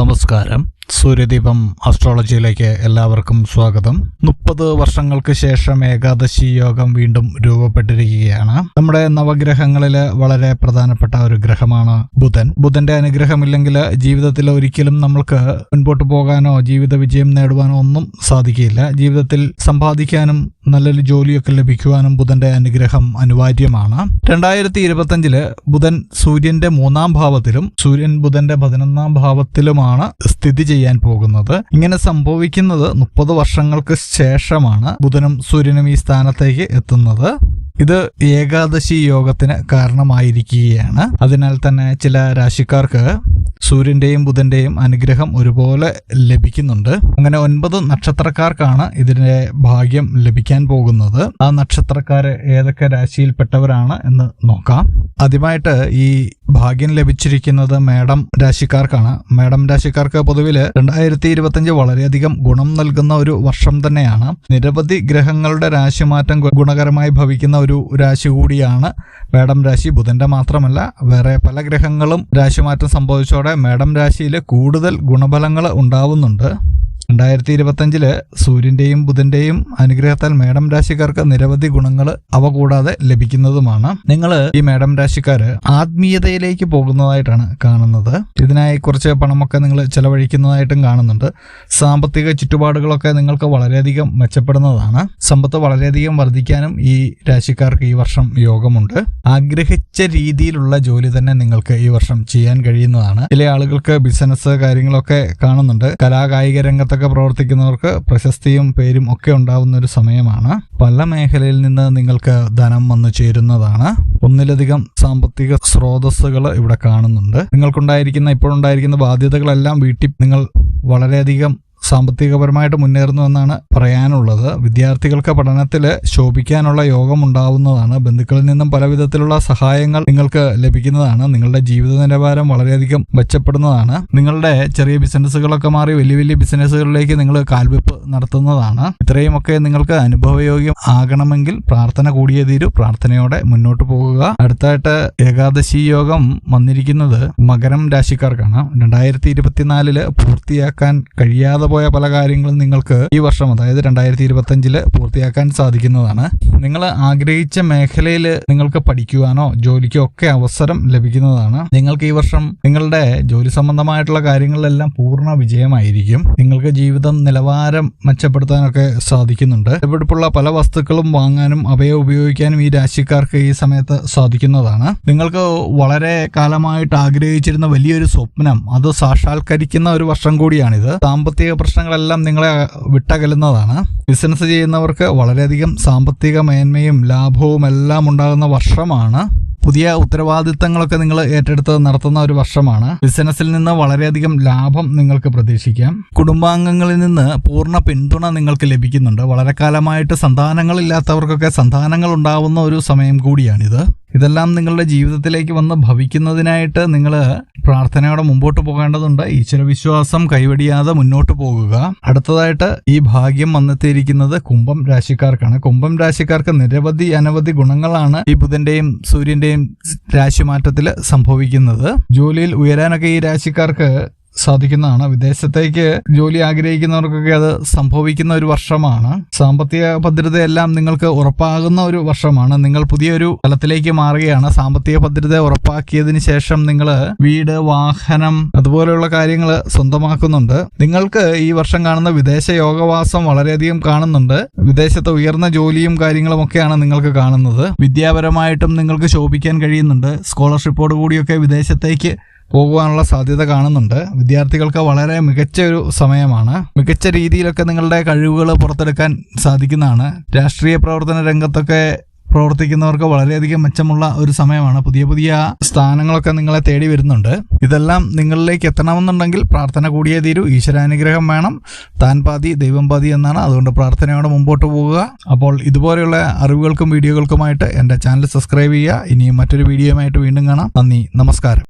നമസ്കാരം. സൂര്യദീപം അസ്ട്രോളജിയിലേക്ക് എല്ലാവർക്കും സ്വാഗതം. മുപ്പത് വർഷങ്ങൾക്ക് ശേഷം ഏകാദശി യോഗം വീണ്ടും രൂപപ്പെട്ടിരിക്കുകയാണ്. നമ്മുടെ നവഗ്രഹങ്ങളിൽ വളരെ പ്രധാനപ്പെട്ട ഒരു ഗ്രഹമാണ് ബുധൻ. ബുധന്റെ അനുഗ്രഹമില്ലെങ്കിൽ ജീവിതത്തിൽ ഒരിക്കലും നമ്മൾക്ക് മുൻപോട്ട് പോകാനോ ജീവിത വിജയം നേടുവാനോ ഒന്നും സാധിക്കില്ല ജീവിതത്തിൽ സമ്പാദിക്കാനും നല്ലൊരു ജോലിയൊക്കെ ലഭിക്കുവാനും ബുധന്റെ അനുഗ്രഹം അനിവാര്യമാണ്. രണ്ടായിരത്തി ഇരുപത്തഞ്ചിൽ ബുധൻ സൂര്യന്റെ മൂന്നാം ഭാവത്തിലും സൂര്യൻ ബുധന്റെ പതിനൊന്നാം ഭാവത്തിലുമാണ് സ്ഥിതി ചെയ്യാൻ പോകുന്നത്. ഇങ്ങനെ സംഭവിക്കുന്നത് മുപ്പത് വർഷങ്ങൾക്ക് ശേഷമാണ് ബുധനും സൂര്യനും ഈ സ്ഥാനത്തേക്ക് എത്തുന്നത്. ഇത് ഏകാദശി യോഗത്തിന് കാരണമായിരിക്കുകയാണ്. അതിനാൽ തന്നെ ചില രാശിക്കാർക്ക് സൂര്യന്റെയും ബുധന്റെയും അനുഗ്രഹം ഒരുപോലെ ലഭിക്കുന്നുണ്ട്. അങ്ങനെ ഒൻപത് നക്ഷത്രക്കാർക്കാണ് ഇതിന്റെ ഭാഗ്യം ലഭിക്കാൻ പോകുന്നത്. ആ നക്ഷത്രക്കാര് ഏതൊക്കെ രാശിയിൽപ്പെട്ടവരാണ് എന്ന് നോക്കാം. ആദ്യമായിട്ട് ഈ ഭാഗ്യം ലഭിച്ചിരിക്കുന്നത് മാഡം രാശിക്കാർക്കാണ്. മാഡം രാശിക്കാർക്ക് പൊതുവിൽ രണ്ടായിരത്തി ഇരുപത്തിയഞ്ച് വളരെയധികം ഗുണം നൽകുന്ന ഒരു വർഷം തന്നെയാണ്. നിരവധി ഗ്രഹങ്ങളുടെ രാശിമാറ്റം ഗുണകരമായി ഭവിക്കുന്ന ഒരു രാശി കൂടിയാണ് മേഡം രാശി. ബുധന്റെ മാത്രമല്ല വേറെ പല ഗ്രഹങ്ങളും രാശിമാറ്റം സംഭവിച്ചോടെ മാഡം രാശിയിൽ കൂടുതൽ ഗുണഫലങ്ങൾ ഉണ്ടാവുന്നുണ്ട്. രണ്ടായിരത്തി ഇരുപത്തഞ്ചിൽ സൂര്യന്റെയും ബുധന്റെയും അനുഗ്രഹത്താൽ മേഡം രാശിക്കാർക്ക് നിരവധി ഗുണങ്ങൾ അവ കൂടാതെ ലഭിക്കുന്നതുമാണ്. നിങ്ങൾ ഈ മേഡം രാശിക്കാർ ആത്മീയതയിലേക്ക് പോകുന്നതായിട്ടാണ് കാണുന്നത്. ഇതിനായി കുറച്ച് പണമൊക്കെ നിങ്ങൾ ചെലവഴിക്കുന്നതായിട്ടും കാണുന്നുണ്ട്. സാമ്പത്തിക ചുറ്റുപാടുകളൊക്കെ നിങ്ങൾക്ക് വളരെയധികം മെച്ചപ്പെടുന്നതാണ്. സമ്പത്ത് വളരെയധികം വർദ്ധിക്കാനും ഈ രാശിക്കാർക്ക് ഈ വർഷം യോഗമുണ്ട്. ആഗ്രഹിച്ച രീതിയിലുള്ള ജോലി തന്നെ നിങ്ങൾക്ക് ഈ വർഷം ചെയ്യാൻ കഴിയുന്നതാണ്. ചില ആളുകൾക്ക് ബിസിനസ് കാര്യങ്ങളൊക്കെ കാണുന്നുണ്ട്. കലാകായിക രംഗത്തൊക്കെ പ്രവർത്തിക്കുന്നവർക്ക് പ്രശസ്തിയും പേരും ഒക്കെ ഉണ്ടാവുന്ന ഒരു സമയമാണ്. പല മേഖലയിൽ നിന്ന് നിങ്ങൾക്ക് ധനം വന്നു ചേരുന്നതാണ്. ഒന്നിലധികം സാമ്പത്തിക സ്രോതസ്സുകൾ ഇവിടെ കാണുന്നുണ്ട്. നിങ്ങൾക്കുണ്ടായിരിക്കുന്ന ഇപ്പോഴുണ്ടായിരിക്കുന്ന ബാധ്യതകളെല്ലാം വീട്ടിൽ നിങ്ങൾ വളരെയധികം സാമ്പത്തികപരമായിട്ട് മുന്നേറുന്നു എന്നാണ് പറയാനുള്ളത്. വിദ്യാർത്ഥികൾക്ക് പഠനത്തിൽ ശോഭിക്കാനുള്ള യോഗം ഉണ്ടാവുന്നതാണ് ബന്ധുക്കളിൽ നിന്നും പലവിധത്തിലുള്ള സഹായങ്ങൾ നിങ്ങൾക്ക് ലഭിക്കുന്നതാണ്. നിങ്ങളുടെ ജീവിത നിലവാരം വളരെയധികം മെച്ചപ്പെടുന്നതാണ്. നിങ്ങളുടെ ചെറിയ ബിസിനസ്സുകളൊക്കെ മാറി വലിയ വലിയ ബിസിനസ്സുകളിലേക്ക് നിങ്ങൾ കാൽവെപ്പ് നടത്തുന്നതാണ്. ഇത്രയുമൊക്കെ നിങ്ങൾക്ക് അനുഭവയോഗ്യം ആകണമെങ്കിൽ പ്രാർത്ഥന കൂടിയേ തീരൂ. പ്രാർത്ഥനയോടെ മുന്നോട്ട് പോകുക. അടുത്തായിട്ട് ഏകാദശി യോഗം വന്നിരിക്കുന്നത് മകരം രാശിക്കാർക്കാണ്. രണ്ടായിരത്തി ഇരുപത്തിനാലിൽ പൂർത്തിയാക്കാൻ കഴിയാതെ പോയ പല കാര്യങ്ങളും നിങ്ങൾക്ക് ഈ വർഷം അതായത് രണ്ടായിരത്തി ഇരുപത്തഞ്ചിൽ പൂർത്തിയാക്കാൻ സാധിക്കുന്നതാണ്. നിങ്ങൾ ആഗ്രഹിച്ച മേഖലയിൽ നിങ്ങൾക്ക് പഠിക്കുവാനോ ജോലിക്കോ ഒക്കെ അവസരം ലഭിക്കുന്നതാണ്. നിങ്ങൾക്ക് ഈ വർഷം നിങ്ങളുടെ ജോലി സംബന്ധമായിട്ടുള്ള കാര്യങ്ങളിലെല്ലാം പൂർണ വിജയമായിരിക്കും. നിങ്ങൾക്ക് ജീവിതം നിലവാരം മെച്ചപ്പെടുത്താനൊക്കെ സാധിക്കുന്നുണ്ട്. ഇവിടുപ്പുള്ള പല വസ്തുക്കളും വാങ്ങാനും അവയെ ഉപയോഗിക്കാനും ഈ രാശിക്കാർക്ക് ഈ സമയത്ത് സാധിക്കുന്നതാണ്. നിങ്ങൾക്ക് വളരെ കാലമായിട്ട് ആഗ്രഹിച്ചിരുന്ന വലിയൊരു സ്വപ്നം അത് സാക്ഷാത്കരിക്കുന്ന ഒരു വർഷം കൂടിയാണിത്. സാമ്പത്തിക പ്രശ്നങ്ങളെല്ലാം നിങ്ങളെ വിട്ടകലുന്നതാണ്. ബിസിനസ് ചെയ്യുന്നവർക്ക് വളരെയധികം സാമ്പത്തിക മേന്മയും ലാഭവും എല്ലാം ഉണ്ടാകുന്ന വർഷമാണ്. പുതിയ ഉത്തരവാദിത്തങ്ങളൊക്കെ നിങ്ങൾ ഏറ്റെടുത്ത് നടത്തുന്ന ഒരു വർഷമാണ്. ബിസിനസ്സിൽ നിന്ന് വളരെയധികം ലാഭം നിങ്ങൾക്ക് പ്രതീക്ഷിക്കാം. കുടുംബാംഗങ്ങളിൽ നിന്ന് പൂർണ പിന്തുണ നിങ്ങൾക്ക് ലഭിക്കുന്നുണ്ട്. വളരെ കാലമായിട്ട് സന്താനങ്ങളില്ലാത്തവർക്കൊക്കെ സന്താനങ്ങൾ ഉണ്ടാവുന്ന ഒരു സമയം കൂടിയാണിത്. ഇതെല്ലാം നിങ്ങളുടെ ജീവിതത്തിലേക്ക് വന്ന് ഭവിക്കുന്നതിനായിട്ട് നിങ്ങൾ പ്രാർത്ഥനയോടെ മുമ്പോട്ട് പോകേണ്ടതുണ്ട്. ഈശ്വര വിശ്വാസം കൈവടിയാതെ മുന്നോട്ട് പോകുക. അടുത്തതായിട്ട് ഈ ഭാഗ്യം വന്നെത്തിയിരിക്കുന്നത് കുംഭം രാശിക്കാർക്കാണ്. കുംഭം രാശിക്കാർക്ക് നിരവധി അനവധി ഗുണങ്ങളാണ് ഈ ബുധന്റെയും സൂര്യന്റെയും രാശിമാറ്റത്തിൽ സംഭവിക്കുന്നത്. ജോലിയിൽ ഉയരാനൊക്കെ ഈ രാശിക്കാർക്ക് സാധിക്കുന്നതാണ്. വിദേശത്തേക്ക് ജോലി ആഗ്രഹിക്കുന്നവർക്കൊക്കെ അത് സംഭവിക്കുന്ന ഒരു വർഷമാണ്. സാമ്പത്തിക ഭദ്രതയെല്ലാം നിങ്ങൾക്ക് ഉറപ്പാകുന്ന ഒരു വർഷമാണ്. നിങ്ങൾ പുതിയൊരു തലത്തിലേക്ക് മാറുകയാണ്. സാമ്പത്തിക ഭദ്രത ഉറപ്പാക്കിയതിന് ശേഷം നിങ്ങൾ വീട് വാഹനം അതുപോലെയുള്ള കാര്യങ്ങൾ സ്വന്തമാക്കുന്നുണ്ട്. നിങ്ങൾക്ക് ഈ വർഷം കാണുന്ന വിദേശ യോഗവാസം വളരെയധികം കാണുന്നുണ്ട്. വിദേശത്ത് ഉയർന്ന ജോലിയും കാര്യങ്ങളും ഒക്കെയാണ് നിങ്ങൾക്ക് കാണുന്നത്. വിദ്യാപരമായിട്ടും നിങ്ങൾക്ക് ശോഭിക്കാൻ കഴിയുന്നുണ്ട്. സ്കോളർഷിപ്പോട് കൂടിയൊക്കെ വിദേശത്തേക്ക് പോകുവാനുള്ള സാധ്യത കാണുന്നുണ്ട്. വിദ്യാർത്ഥികൾക്ക് വളരെ മികച്ച ഒരു സമയമാണ്. മികച്ച രീതിയിലൊക്കെ നിങ്ങളുടെ കഴിവുകൾ പുറത്തെടുക്കാൻ സാധിക്കുന്നതാണ്. രാഷ്ട്രീയ പ്രവർത്തന രംഗത്തൊക്കെ പ്രവർത്തിക്കുന്നവർക്ക് വളരെയധികം മെച്ചമുള്ള ഒരു സമയമാണ്. പുതിയ പുതിയ സ്ഥാനങ്ങളൊക്കെ നിങ്ങളെ തേടി വരുന്നുണ്ട്. ഇതെല്ലാം നിങ്ങളിലേക്ക് എത്തണമെന്നുണ്ടെങ്കിൽ പ്രാർത്ഥന കൂടിയേ തീരൂ. ഈശ്വരാനുഗ്രഹം വേണം. താൻ പാതി ദൈവം പാതി എന്നാണ്. അതുകൊണ്ട് പ്രാർത്ഥനയോടെ മുമ്പോട്ട് പോവുക അപ്പോൾ ഇതുപോലെയുള്ള അറിവുകൾക്കും വീഡിയോകൾക്കുമായിട്ട് എന്റെ ചാനൽ സബ്സ്ക്രൈബ് ചെയ്യുക. ഇനിയും മറ്റൊരു വീഡിയോയുമായിട്ട് വീണ്ടും കാണാം. നന്ദി. നമസ്കാരം.